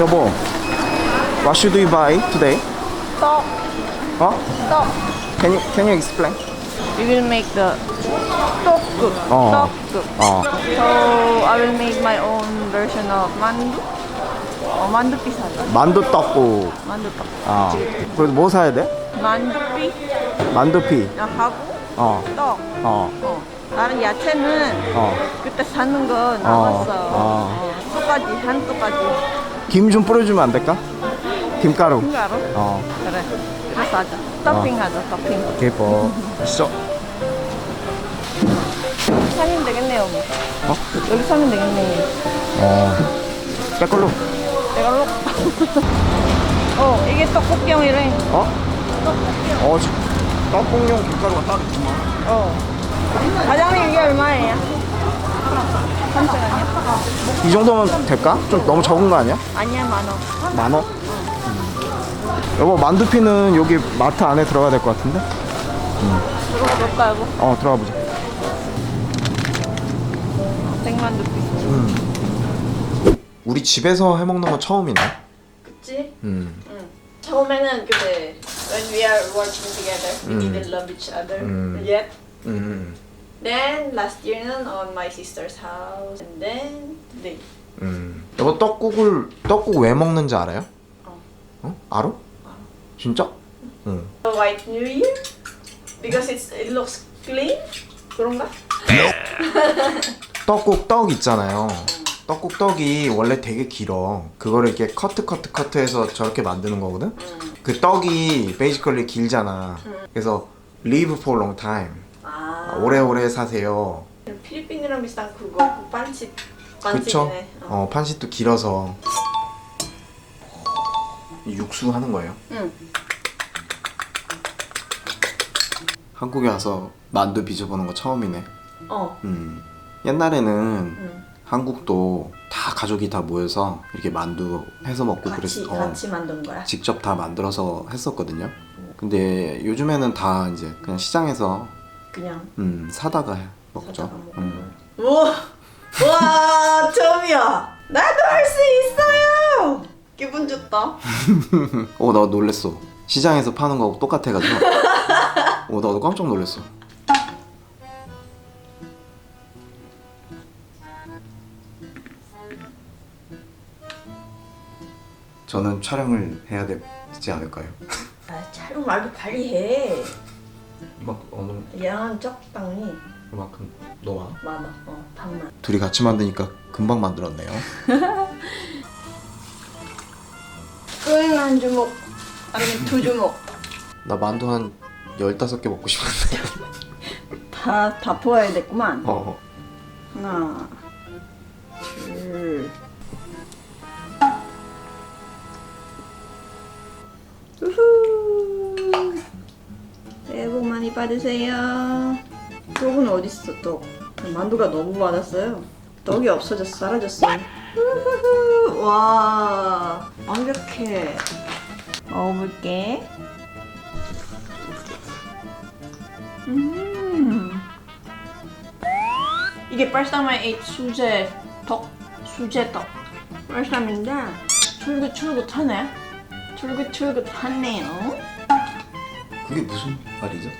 여보, what should we buy today? 떡, 어? 떡. Can you can you explain? We will make the 떡국. 어. 떡국. 어. So I will make my own version of 만두. 어, 만두 비싸다. 만두 떡국. 만두 떡. 아. 그래서 뭐 사야 돼? 만두피 만두피. 하고 어. 떡. 어. 어. 다른 야채는 어. 그때 사는 거 남았어. 어. 어. 쑥까지 한 쑥까지. 김 좀 뿌려주면 안 될까? 김가루. 흰가루. 어. 그래. 그래서 하자. 토핑하자. 토핑. 오케이 뭐. 있어. 사면 되겠네요. 뭐. 어? 여기 사면 되겠네. 어. 빼걸로. 내가 로. 어 이게 떡국경이래. 어? 어. 지- 떡국용 김가루가 따로 있구만. 어. 과장님 이게 얼마예요? 3천 원이요? 이 정도면 될까? 좀 너무 적은 거 아니야? 아니야 만 원. 만 원? 음. 여보 만두피는 여기 마트 안에 들어가야 될 것 같은데? 들어가 볼까 이거? 어 들어가 보자. 백만두피. 우리 집에서 해 먹는 건 처음이네. 그치? 음. 응. 처음에는 그때 when we are working together, we didn't love each other 음. yet. 음. Then last year는 on my sister's house, and then today. 음. 여보 떡국을 떡국 왜 먹는지 알아요? 어. 어? 알아? 진짜? 응. The White New Year because it's it looks clean. 그런가? 떡국 떡 있잖아요. 떡국 떡이 원래 되게 길어. 그거를 이렇게 커트 커트 커트해서 저렇게 만드는 거거든. 그 떡이 베이지컬리 길잖아. 그래서 live for long time. 아. 오래오래 사세요. 필리핀이랑 비슷한 그거 그 반집 그쵸? 반집이네. 어. 어, 판시도 길어서. 이 육수 하는 거예요. 응. 한국에 와서 만두 빚어보는 거 처음이네. 어. 음. 옛날에는 응. 한국도 다 가족이 다 모여서 이렇게 만두 해서 먹고 같이 그랬어. 어, 같이 만든 거야. 직접 다 만들어서 했었거든요. 근데 요즘에는 다 이제 그냥 시장에서 그냥 음, 사다가 해- 먹죠. 사다가 먹는 음. 우와, 와 처음이야. 나도 할 수 있어요. 기분 좋다. 어, 나 놀랬어. 시장에서 파는 거하고 똑같아가지고. 어, 나도 깜짝 놀랐어. 저는 촬영을 해야 되지 않을까요? 아, 촬영 말고 빨리 해. 막 어느 양 적당히 그만큼 너와 많아. 어, 반만. 둘이 같이 만드니까 금방 만들었네요. 끈 한 주먹 아니면 두 주먹. 나 만두 한 15개 먹고 싶은데. 다, 다 부어야 됐구만. 어. 하나, 둘. 우후. 새해 복 많이 받으세요. 떡은 어딨어, 떡? 만두가 너무 많았어요. 떡이 없어졌어, 사라졌어요. 우후후. 와, 완벽해. 먹어볼게. 음. 이게 발사마의 이 수제 덕 수제 떡 발사인데 쫄깃쫄깃하네 쫄깃쫄깃하네요 그게 무슨 말이죠?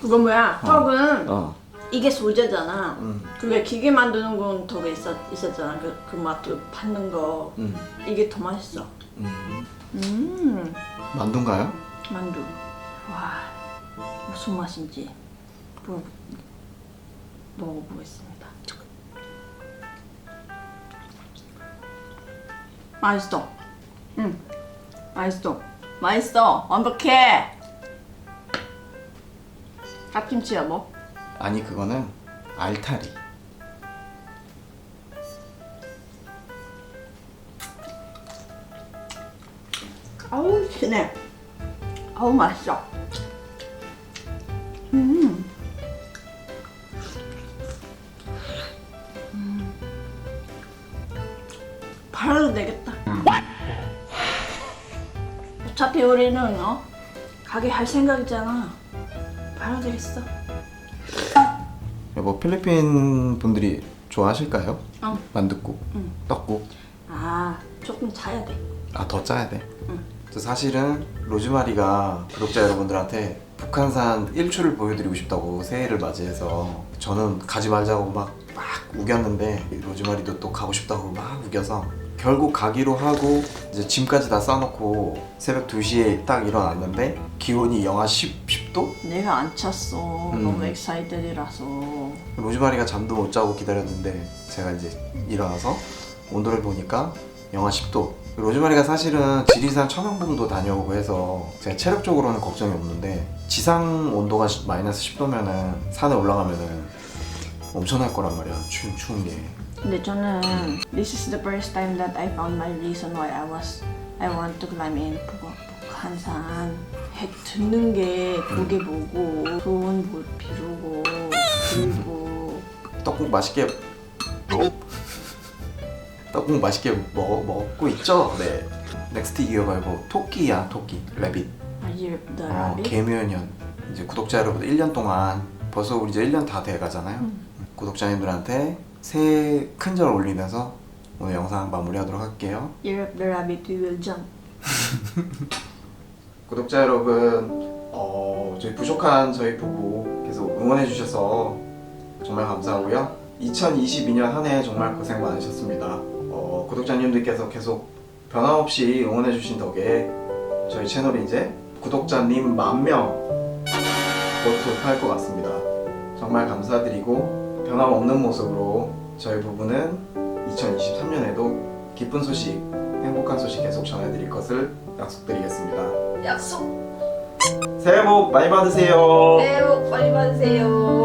그거 뭐야? 떡은 어. 이게 소재잖아. 음. 그게 기계 만드는 건 덕에 있었, 있었잖아. 그, 그 맛도 받는 거. 음. 이게 더 맛있어. 음. 음. 만두인가요? 만두. 와 무슨 맛인지 뭐, 먹어보겠습니다. 맛있어. 응 맛있어. 맛있어. 완벽해 갓김치야 뭐? 아니 그거는 알타리. 아우 진해 아우 맛있어 음. 음. 팔아도 되겠다 어차피 우리는 어 가게 할 생각이잖아 팔아도 되겠어 여보 필리핀 분들이 좋아하실까요? 어. 만둣국, 응. 떡국. 아 조금 자야 돼 아 더 짜야 돼. 저 사실은 로즈마리가 구독자 여러분들한테 북한산 일출을 보여드리고 싶다고 새해를 맞이해서 저는 가지 말자고 막, 막 우겼는데 로즈마리도 또 가고 싶다고 막 우겨서 결국 가기로 하고 이제 짐까지 다 싸놓고 새벽 2시에 딱 일어났는데 기온이 영하 10, 10도? 내가 안 찼어. 음. 너무 엑사이트이라서. 로즈마리가 잠도 못 자고 기다렸는데 제가 이제 일어나서 온도를 보니까 영하 10도. 로즈마리가 사실은 지리산 천왕봉도 다녀오고 해서 제가 체력적으로는 걱정이 없는데 지상 온도가 시- 마이너스 10도면은 산에 올라가면은 엄청날 거란 말이야. 추, 추운 게. 근데 저는 this is the first time that I found my reason why I was I want to climb in 북- 북한산. 해 듣는 게 보게 보고 소원 못 비루고 그리고 떡국 맛있게 떡국 맛있게 먹, 먹고 있죠? 네. 넥스트 이어가고 토끼야 토끼 레빗. 아직 the 어, rabbit. 개묘년 이제 구독자 여러분 1년 동안 벌써 우리 이제 1년 다 돼가잖아요. 구독자님들한테 새해 큰절 올리면서 오늘 영상 마무리하도록 할게요. Of the rabbit we will jump. 구독자 여러분, 어, 저희 부족한 저희 부부 계속 응원해 주셔서 정말 감사하고요. 2022년 한 해 정말 고생 많으셨습니다. 어, 구독자님들께서 계속 변함없이 응원해 주신 덕에 저희 채널이 이제 구독자님 만명곧 돌파할 것 같습니다. 정말 감사드리고 변함없는 모습으로 저희 부부는 2023년에도 기쁜 소식, 행복한 소식 계속 전해드릴 것을 약속드리겠습니다. 약속. 새해 복 많이 받으세요. 새해 복 많이 받으세요.